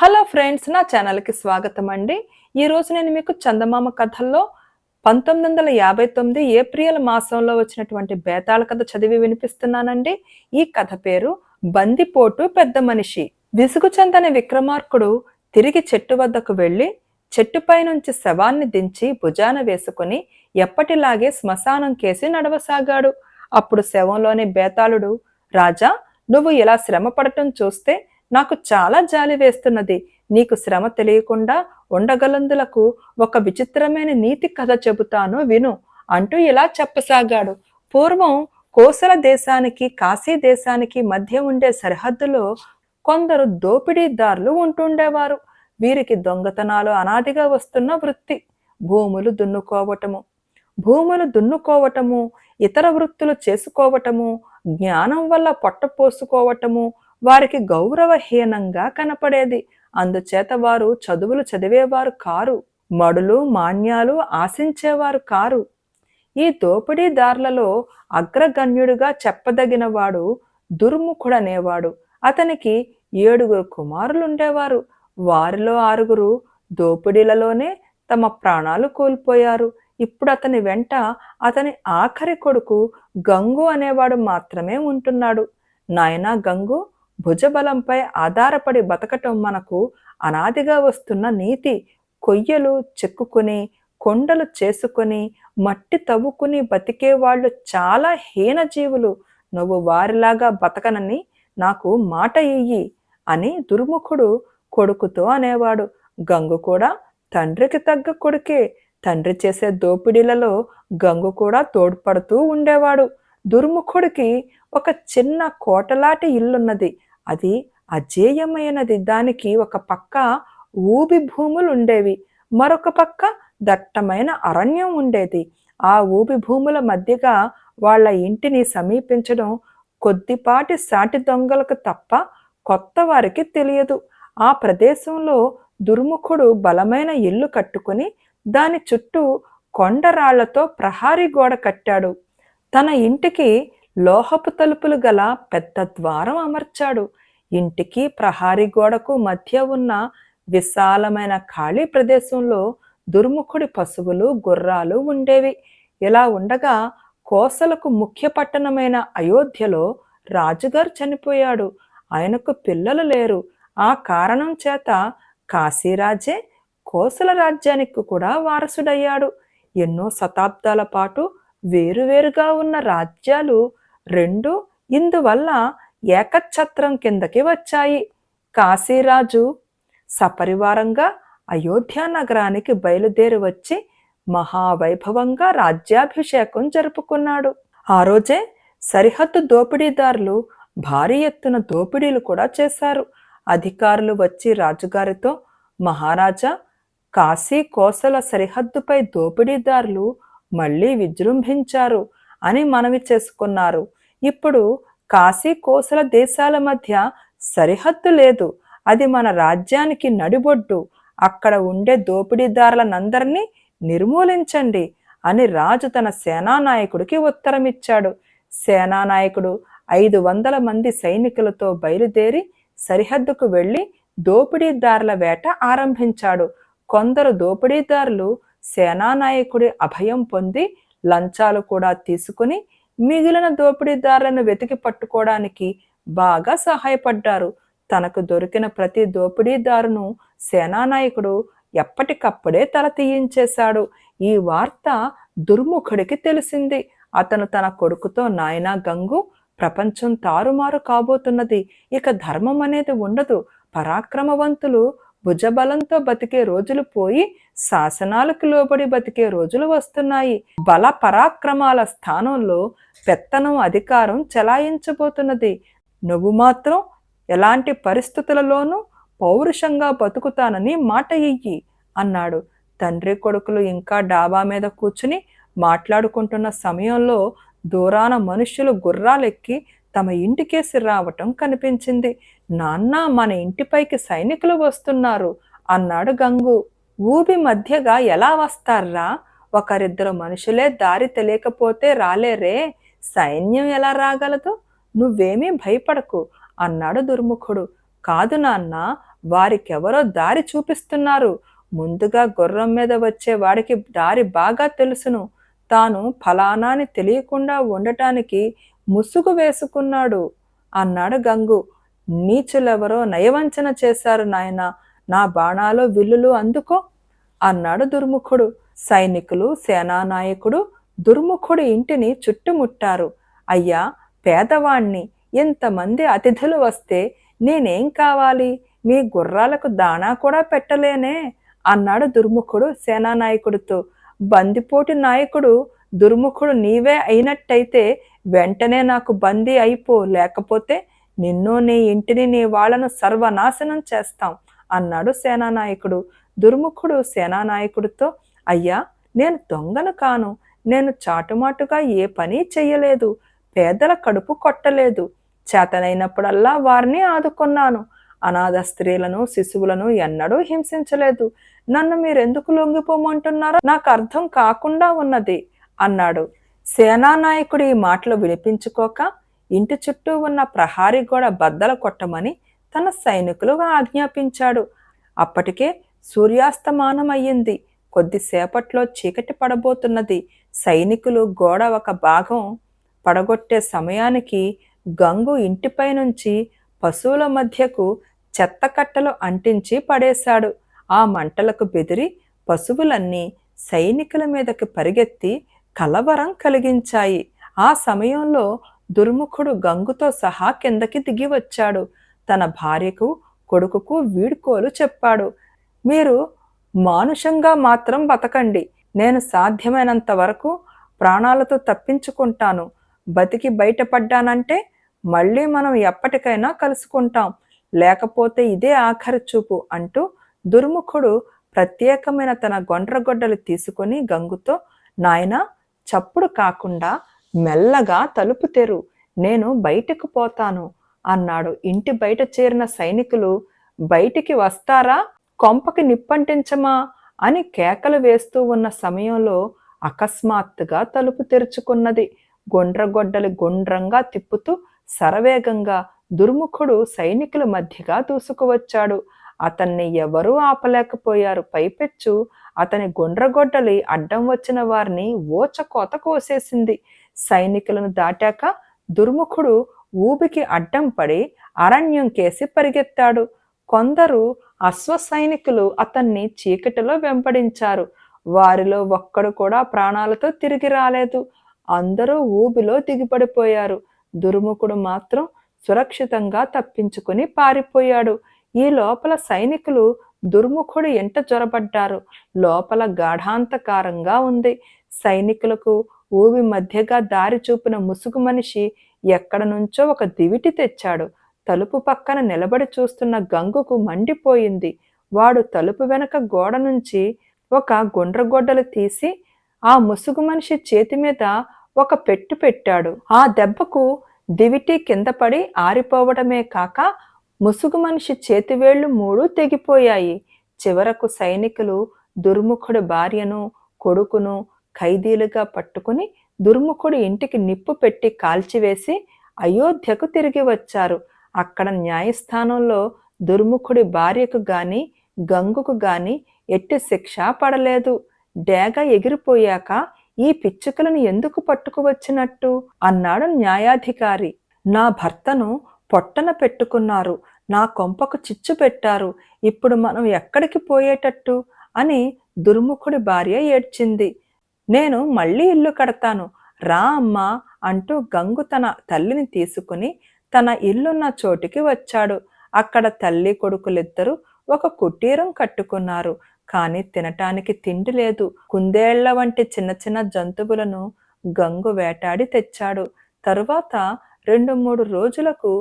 Hello friends నా ఛానల్కి స్వాగతం అండి ఈరోజు నేను మీకు చందమామ కథల్లో పంతొమ్మిది వందల యాభై తొమ్మిది ఏప్రిల్ మాసంలో వచ్చినటువంటి బేతాళ కథ చదివి వినిపిస్తున్నానండి. ఈ కథ పేరు బందిపోటు పెద్ద మనిషి. విసుగు చెందని విక్రమార్కుడు తిరిగి చెట్టు వద్దకు వెళ్ళి చెట్టుపై నుంచి శవాన్ని దించి భుజాన వేసుకుని ఎప్పటిలాగే శ్మశానం కేసి నడవసాగాడు. అప్పుడు శవంలోని బేతాళుడు రాజా నువ్వు ఇలా శ్రమ పడటం చూస్తే నాకు చాలా జాలి వేస్తున్నది. నీకు శ్రమ తెలియకుండా ఉండగలందులకు ఒక విచిత్రమైన నీతి కథ చెబుతాను విను అంటూ ఇలా చెప్పసాగాడు. పూర్వం కోసల దేశానికి కాశీ దేశానికి మధ్య ఉండే సరిహద్దులో కొందరు దోపిడీదారులు ఉంటుండేవారు. వీరికి దొంగతనాలు అనాదిగా వస్తున్న వృత్తి భూములు దున్నుకోవటము. భూములు దున్నుకోవటము ఇతర వృత్తులు చేసుకోవటము జ్ఞానం వల్ల పొట్ట పోసుకోవటము వారికి గౌరవహీనంగా కనపడేది. అందుచేత వారు చదువులు చదివేవారు కారు మడులు మాన్యాలు ఆశించేవారు కారు. ఈ దోపిడీదారులలో అగ్రగణ్యుడిగా చెప్పదగినవాడు దుర్ముఖుడనేవాడు. అతనికి ఏడుగురు కుమారులుండేవారు. వారిలో ఆరుగురు దోపిడీలలోనే తమ ప్రాణాలు కోల్పోయారు. ఇప్పుడు అతని వెంట అతని ఆఖరి కొడుకు గంగు అనేవాడు మాత్రమే ఉంటున్నాడు. నాయనా గంగు భుజబలంపై ఆధారపడి బతకటం మనకు అనాదిగా వస్తున్న నీతి. కొయ్యలు చెక్కుకుని కొండలు చేసుకుని మట్టి తవ్వుకుని బతికే వాళ్ళు చాలా హీనజీవులు. నువ్వు వారిలాగా బతకనని నాకు మాట ఇయ్యి అని దుర్ముఖుడు కొడుకుతో అనేవాడు. గంగు కూడా తండ్రికి తగ్గ కొడుకే. తండ్రి చేసే దోపిడీలలో గంగు కూడా తోడ్పడుతూ ఉండేవాడు. దుర్ముఖుడికి ఒక చిన్న కోటలాటి ఇల్లున్నది. అది అజేయమైనది. దానికి ఒక పక్క ఊబి భూములు ఉండేవి మరొక పక్క దట్టమైన అరణ్యం ఉండేది. ఆ ఊబి భూముల మధ్యగా వాళ్ళ ఇంటిని సమీపించడం కొద్దిపాటి సాటి దొంగలకు తప్ప కొత్త వారికి తెలియదు. ఆ ప్రదేశంలో దుర్ముఖుడు బలమైన ఇల్లు కట్టుకుని దాని చుట్టూ కొండరాళ్ళతో ప్రహారీ గోడ కట్టాడు. తన ఇంటికి లోహపు తలుపులు గల పెద్ద ద్వారం అమర్చాడు. ఇంటికి ప్రహారీ గోడకు మధ్య ఉన్న విశాలమైన ఖాళీ ప్రదేశంలో దుర్ముఖుడి పశువులు గుర్రాలు ఉండేవి. ఇలా ఉండగా కోసలకు ముఖ్య పట్టణమైన అయోధ్యలో రాజుగారు చనిపోయాడు. ఆయనకు పిల్లలు లేరు. ఆ కారణం చేత కాశీరాజే కోసల రాజ్యానికి కూడా వారసుడయ్యాడు. ఎన్నో శతాబ్దాల పాటు వేరువేరుగా ఉన్న రాజ్యాలు రెండు ఇందువల్ల ఏకఛత్రం కిందకి వచ్చాయి. కాశీరాజు సపరివారంగా అయోధ్య నగరానికి బయలుదేరి వచ్చి మహావైభవంగా రాజ్యాభిషేకం జరుపుకున్నాడు. ఆ రోజే సరిహద్దు దోపిడీదారులు భారీ ఎత్తున దోపిడీలు కూడా చేశారు. అధికారులు వచ్చి రాజుగారితో మహారాజా కాశీ కోసల సరిహద్దుపై దోపిడీదారులు మళ్ళీ విజృంభించారు. అని మనవి చేసుకున్నారు. ఇప్పుడు కాశీ కోసల దేశాల మధ్య సరిహద్దు లేదు. అది మన రాజ్యానికి నడిబొడ్డు. అక్కడ ఉండే దోపిడీదారులనందరినీ నిర్మూలించండి అని రాజు తన సేనానాయకుడికి ఉత్తరమిచ్చాడు. సేనానాయకుడు ఐదు వందల మంది సైనికులతో బయలుదేరి సరిహద్దుకు వెళ్ళి దోపిడీదారుల వేట ఆరంభించాడు. కొందరు దోపిడీదారులు సేనానాయకుడి అభయం పొంది లంచాలు కూడా తీసుకుని మిగిలిన దోపిడీదారులను వెతికి పట్టుకోవడానికి బాగా సహాయపడ్డారు. తనకు దొరికిన ప్రతి దోపిడీదారును సేనానాయకుడు ఎప్పటికప్పుడే తల తీయించేశాడు. ఈ వార్త దుర్ముఖుడికి తెలిసింది. అతను తన కొడుకుతో నాయనా గంగు ప్రపంచం తారుమారు కాబోతున్నది. ఇక ధర్మం అనేది ఉండదు. పరాక్రమవంతులు భుజబలంతో బతికే రోజులు పోయి శాసనాలకు లోబడి బతికే రోజులు వస్తున్నాయి. బల పరాక్రమాల స్థానంలో పెత్తనం అధికారం చెలాయించబోతున్నది. నువ్వు మాత్రం ఎలాంటి పరిస్థితులలోనూ పౌరుషంగా బతుకుతానని మాట ఇయ్యి అన్నాడు. తండ్రి కొడుకులు ఇంకా డాబా మీద కూర్చుని మాట్లాడుకుంటున్న సమయంలో దూరాన మనుష్యులు గుర్రాలెక్కి తమ ఇంటికేసి రావటం కనిపించింది. నాన్న మన ఇంటిపైకి సైనికులు వస్తున్నారు అన్నాడు గంగు. ఊబి మధ్యగా ఎలా వస్తారా? ఒకరిద్దరు మనుషులే దారి తెలియకపోతే రాలేరే? సైన్యం ఎలా రాగలదు? నువ్వేమీ భయపడకు అన్నాడు దుర్ముఖుడు. కాదు నాన్న వారికెవరో దారి చూపిస్తున్నారు. ముందుగా గుర్రం మీద వచ్చే వాడికి దారి బాగా తెలుసును. తాను ఫలానాని తెలియకుండా ఉండటానికి ముసుగు వేసుకున్నాడు అన్నాడు గంగు. నీచులెవరో నయవంచన చేశారు నాయన నా బాణాలు విల్లులు అందుకో అన్నాడు దుర్ముఖుడు. సైనికులు సేనానాయకుడు దుర్ముఖుడి ఇంటిని చుట్టుముట్టారు. అయ్యా పేదవాణ్ణి ఇంతమంది అతిథులు వస్తే నేనేం కావాలి? మీ గుర్రాలకు దాణా కూడా పెట్టలేనే అన్నాడు దుర్ముఖుడు సేనానాయకుడితో. బందిపోటి నాయకుడు దుర్ముఖుడు నీవే అయినట్టయితే వెంటనే నాకు బందీ అయిపో లేకపోతే నిన్ను నీ ఇంటిని నీ వాళ్ళను సర్వనాశనం చేస్తాం అన్నాడు సేనానాయకుడు. దుర్ముఖుడు సేనానాయకుడితో అయ్యా నేను దొంగను కాను. నేను చాటుమాటుగా ఏ పని చెయ్యలేదు. పేదల కడుపు కొట్టలేదు. చేతనైనప్పుడల్లా వారిని ఆదుకున్నాను. అనాథ స్త్రీలను శిశువులను ఎన్నడూ హింసించలేదు. నన్ను మీరెందుకు లొంగిపోమంటున్నారో నాకు అర్థం కాకుండా ఉన్నది అన్నాడు. సేనానాయకుడు ఈ మాటలు వినిపించుకోక ఇంటి చుట్టూ ఉన్న ప్రహారీ గోడ బద్దల కొట్టమని తన సైనికులుగా ఆజ్ఞాపించాడు. అప్పటికే సూర్యాస్తమానం అయ్యింది కొద్దిసేపట్లో చీకటి పడబోతున్నది. సైనికులు గోడ ఒక భాగం పడగొట్టే సమయానికి గంగు ఇంటిపై నుంచి పశువుల మధ్యకు చెత్త కట్టలు అంటించి పడేశాడు. ఆ మంటలకు బెదిరి పశువులన్నీ సైనికుల మీదకి పరిగెత్తి కలవరం కలిగించాయి. ఆ సమయంలో దుర్ముఖుడు గంగుతో సహా కిందకి దిగి వచ్చాడు. తన భార్యకు కొడుకుకు వీడ్కోలు చెప్పాడు. మీరు మానుషంగా మాత్రం బతకండి. నేను సాధ్యమైనంత వరకు ప్రాణాలతో తప్పించుకుంటాను. బతికి బయటపడ్డానంటే మళ్ళీ మనం ఎప్పటికైనా కలుసుకుంటాం. లేకపోతే ఇదే ఆఖరి చూపు అంటూ దుర్ముఖుడు ప్రత్యేకమైన తన గొండ్రగొడ్డలు తీసుకొని గంగుతో నాయన చప్పుడు కాకుండా మెల్లగా తలుపు తెరు. నేను బయటకు పోతాను అన్నాడు. ఇంటి బయట చేరిన సైనికులు బయటికి వస్తారా? కొంపకి నిప్పంటించమా? అని కేకలు వేస్తూ ఉన్న సమయంలో అకస్మాత్తుగా తలుపు తెరుచుకున్నది. గుండ్రగొడ్డలి గుండ్రంగా తిప్పుతూ శరవేగంగా దుర్ముఖుడు సైనికుల మధ్యగా దూసుకువచ్చాడు. అతన్ని ఎవరూ ఆపలేకపోయారు. పైపెచ్చు అతని గుండ్రగొడ్డలి అడ్డం వచ్చిన వారిని ఓచకోత కోసేసింది. సైనికులను దాటాక దుర్ముఖుడు ఊబికి అడ్డం పడి అరణ్యం కేసి పరిగెత్తాడు. కొందరు అశ్వ సైనికులు అతన్ని చీకటిలో వెంపడించారు. వారిలో ఒక్కడు కూడా ప్రాణాలతో తిరిగి రాలేదు. అందరూ ఊబిలో దిగిపడిపోయారు. దుర్ముఖుడు మాత్రం సురక్షితంగా తప్పించుకుని పారిపోయాడు. ఈ లోపల సైనికులు దుర్ముఖుడు ఎంట జొరబడ్డారు. లోపల గాఢాంతకారంగా ఉంది. సైనికులకు ఊవి మధ్యగా దారి చూపిన ముసుగు మనిషి ఎక్కడ నుంచో ఒక దివిటి తెచ్చాడు. తలుపు పక్కన నిలబడి చూస్తున్న గంగుకు మండిపోయింది. వాడు తలుపు వెనక గోడ నుంచి ఒక గుండ్రగొడ్డలు తీసి ఆ ముసుగు మనిషి చేతి మీద ఒక పెట్టు పెట్టాడు. ఆ దెబ్బకు దివిటి కింద పడి ఆరిపోవడమే కాక ముసుగు మనిషి చేతివేళ్ళు మూడు తెగిపోయాయి. చివరకు సైనికులు దుర్ముఖుడి భార్యను కొడుకును ఖైదీలుగా పట్టుకుని దుర్ముఖుడు ఇంటికి నిప్పు పెట్టి కాల్చివేసి అయోధ్యకు తిరిగి వచ్చారు. అక్కడ న్యాయస్థానంలో దుర్ముఖుడి భార్యకు గాని గంగుకు గాని ఎట్టి శిక్ష పడలేదు. డేగ ఎగిరిపోయాక ఈ పిచ్చుకలను ఎందుకు పట్టుకువచ్చినట్టు అన్నాడు న్యాయాధికారి. నా భర్తను పొట్టన పెట్టుకున్నారు. నా కొంపకు చిచ్చు పెట్టారు. ఇప్పుడు మనం ఎక్కడికి పోయేటట్టు? అని దుర్ముఖుడి భార్య ఏడ్చింది. నేను మళ్ళీ ఇల్లు కడతాను. రా అమ్మా అంటూ గంగు తన తల్లిని తీసుకుని తన ఇల్లున్న చోటికి వచ్చాడు. అక్కడ తల్లి కొడుకులిద్దరూ ఒక కుటీరం కట్టుకున్నారు. కానీ తినటానికి తిండి లేదు. కుందేళ్ళ వంటి చిన్న చిన్న జంతువులను గంగు వేటాడి తెచ్చాడు. తరువాత రెండు మూడు రోజులకు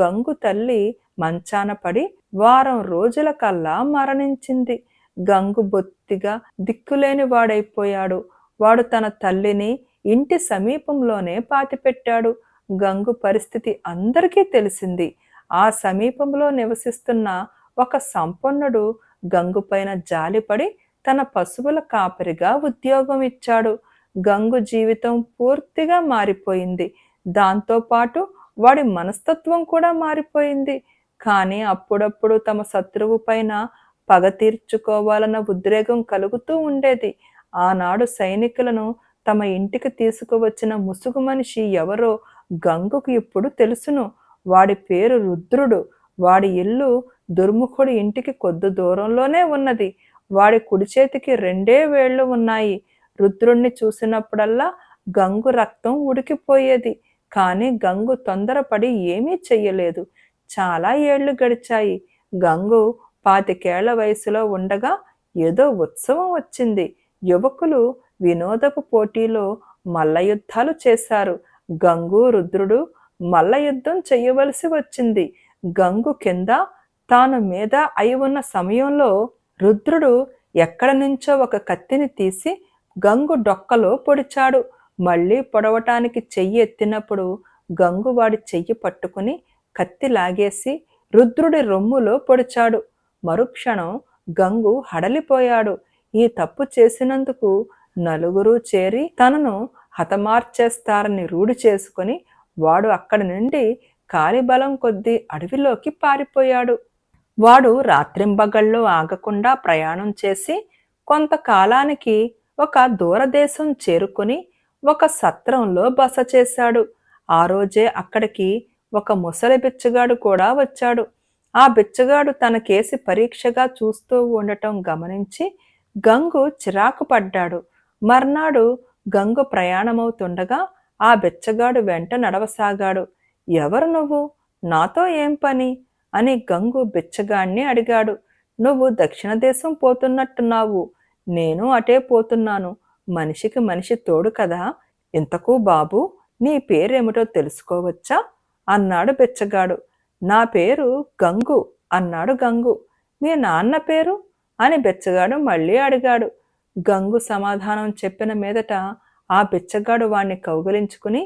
గంగు తల్లి మంచాన పడి వారం రోజుల కల్లా మరణించింది. గంగు బొత్తిగా దిక్కులేని వాడైపోయాడు. వాడు తన తల్లిని ఇంటి సమీపంలోనే పాతిపెట్టాడు. గంగు పరిస్థితి అందరికీ తెలిసింది. ఆ సమీపంలో నివసిస్తున్న ఒక సంపన్నుడు గంగు పైన జాలిపడి తన పశువుల కాపరిగా ఉద్యోగం ఇచ్చాడు. గంగు జీవితం పూర్తిగా మారిపోయింది. దాంతోపాటు వాడి మనస్తత్వం కూడా మారిపోయింది. కానీ అప్పుడప్పుడు తమ శత్రువు పైన పగ తీర్చుకోవాలన్న ఉద్రేకం కలుగుతూ ఉండేది. ఆనాడు సైనికులను తమ ఇంటికి తీసుకువచ్చిన ముసుగు మనిషి ఎవరో గంగుకు ఇప్పుడు తెలుసును. వాడి పేరు రుద్రుడు. వాడి ఇల్లు దుర్ముఖుడి ఇంటికి కొద్ది దూరంలోనే ఉన్నది. వాడి కుడి చేతికి రెండే వేళ్ళు ఉన్నాయి. రుద్రుణ్ణి చూసినప్పుడల్లా గంగు రక్తం ఉడికిపోయేది. కానీ గంగు తొందరపడి ఏమీ చెయ్యలేదు. చాలా ఏళ్ళు గడిచాయి. గంగు పాతికేళ్ళ వయసులో ఉండగా ఏదో ఉత్సవం వచ్చింది. యువకులు వినోదపు పోటీలో మల్లయుద్ధాలు చేశారు. గంగు రుద్రుడు మల్లయుద్ధం చేయవలసి వచ్చింది. గంగు కింద తాను మీద అయి ఉన్న సమయంలో రుద్రుడు ఎక్కడ నుంచో ఒక కత్తిని తీసి గంగు డొక్కలో పొడిచాడు. మళ్ళీ పొడవటానికి చెయ్యి ఎత్తినప్పుడు గంగు వాడి చెయ్యి పట్టుకుని కత్తి లాగేసి రుద్రుడి రొమ్ములో పొడిచాడు. మరుక్షణం గంగు హడలిపోయాడు. ఈ తప్పు చేసినందుకు నలుగురు చేరి తనను హతమార్చేస్తారని రూఢి చేసుకుని వాడు అక్కడి నుండి కాలిబలం కొద్దీ అడవిలోకి పారిపోయాడు. వాడు రాత్రింబగళ్ళు ఆగకుండా ప్రయాణం చేసి కొంతకాలానికి ఒక దూరదేశం చేరుకుని ఒక సత్రంలో బస చేశాడు. ఆ రోజే అక్కడికి ఒక ముసలి బిచ్చగాడు కూడా వచ్చాడు. ఆ బిచ్చగాడు తన కేసి పరీక్షగా చూస్తూ ఉండటం గమనించి గంగు చిరాకు పడ్డాడు మర్నాడు గంగు ప్రయాణమవుతుండగా ఆ బిచ్చగాడు వెంట నడవసాగాడు. ఎవరు నువ్వు? నాతో ఏం పని? అని గంగు బిచ్చగాణ్ణి అడిగాడు. నువ్వు దక్షిణ దేశం పోతున్నట్టున్నావు. నేను అటే పోతున్నాను. మనిషికి మనిషి తోడు కదా. ఇంతకు బాబు నీ పేరేమిటో తెలుసుకోవచ్చా? అన్నాడు బిచ్చగాడు. నా పేరు గంగు అన్నాడు గంగు. మీ నాన్న పేరు? అని బిచ్చగాడు మళ్ళీ అడిగాడు. గంగు సమాధానం చెప్పిన మీదట ఆ బిచ్చగాడు వాణ్ణి కౌగిలించుకుని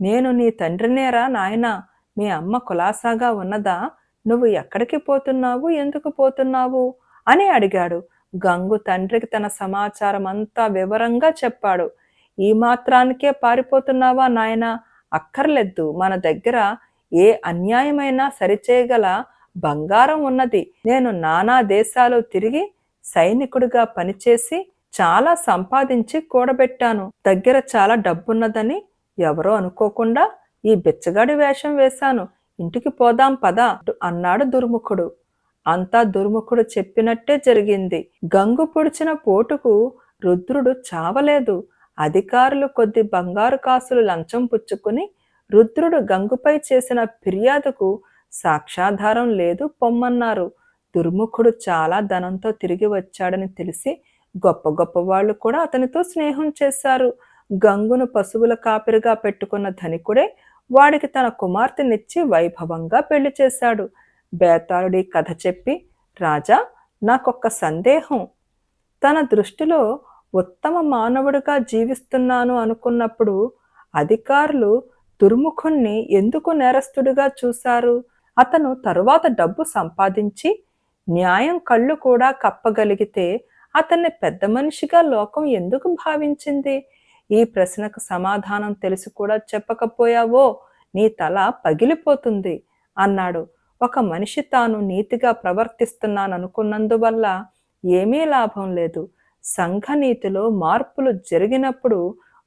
నేను నీ తండ్రినేరా నాయనా? మీ అమ్మ కులాసాగా ఉన్నదా? నువ్వు ఎక్కడికి పోతున్నావు? ఎందుకు పోతున్నావు? అని అడిగాడు. గంగు తండ్రికి తన సమాచారం అంతా వివరంగా చెప్పాడు. ఈ మాత్రానికే పారిపోతున్నావా నాయన? అక్కర్లేదు. మన దగ్గర ఏ అన్యాయమైనా సరిచేయగల బంగారం ఉన్నది. నేను నానా దేశాలు తిరిగి సైనికుడిగా పనిచేసి చాలా సంపాదించి కూడబెట్టాను. దగ్గర చాలా డబ్బున్నదని ఎవరో అనుకోకుండా ఈ బిచ్చగాడి వేషం వేశాను. ఇంటికి పోదాం పద అన్నాడు దుర్ముఖుడు. అంతా దుర్ముఖుడు చెప్పినట్టే జరిగింది. గంగు పొడిచిన పోటుకు రుద్రుడు చావలేదు. అధికారులు కొద్ది బంగారు కాసులు లంచం పుచ్చుకుని రుద్రుడు గంగుపై చేసిన ఫిర్యాదుకు సాక్షాధారం లేదు పొమ్మన్నారు. దుర్ముఖుడు చాలా ధనంతో తిరిగి వచ్చాడని తెలిసి గొప్ప గొప్ప వాళ్ళు కూడా అతనితో స్నేహం చేశారు. గంగును పశువుల కాపిరిగా పెట్టుకున్న ధనికుడే వాడికి తన కుమార్తెనిచ్చి వైభవంగా పెళ్ళి చేశాడు. బేతాళుడి కథ చెప్పి రాజా నాకొక్క సందేహం. తన దృష్టిలో ఉత్తమ మానవుడిగా జీవిస్తున్నాను అనుకున్నప్పుడు అధికారులు దుర్ముఖుణ్ణి ఎందుకు నేరస్తుడిగా చూశారు? అతను తరువాత డబ్బు సంపాదించి న్యాయం కళ్ళు కూడా కప్పగలిగితే అతన్ని పెద్ద మనిషిగా లోకం ఎందుకు భావించింది? ఈ ప్రశ్నకు సమాధానం తెలిసి కూడా చెప్పకపోయావో నీ తల పగిలిపోతుంది అన్నాడు. ఒక మనిషి తాను నీతిగా ప్రవర్తిస్తున్నాననుకున్నందువల్ల ఏమీ లాభం లేదు. సంఘనీతిలో మార్పులు జరిగినప్పుడు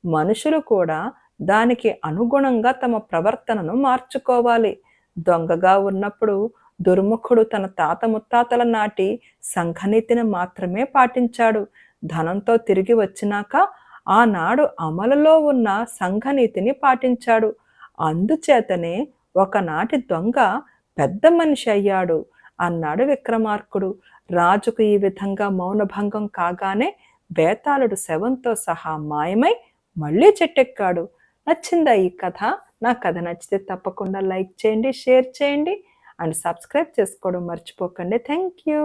మనుషులు కూడా దానికి అనుగుణంగా తమ ప్రవర్తనను మార్చుకోవాలి. దొంగగా ఉన్నప్పుడు దుర్ముఖుడు తన తాత ముత్తాతల నాటి సంఘనీతిని మాత్రమే పాటించాడు. ధనంతో తిరిగి వచ్చినాక ఆనాడు అమలులో ఉన్న సంఘనీతిని పాటించాడు. అందుచేతనే ఒకనాటి దొంగ పెద్ద మనిషి అయ్యాడు అన్నాడు విక్రమార్కుడు. రాజుకు ఈ విధంగా మౌనభంగం కాగానే బేతాళుడు శవంతో సహా మాయమై మళ్ళీ చెట్టెక్కాడు. నచ్చిందా ఈ కథ? నా కథ నచ్చితే తప్పకుండా లైక్ చేయండి షేర్ చేయండి అండ్ సబ్స్క్రైబ్ చేసుకోవడం మర్చిపోకండి. Thank you.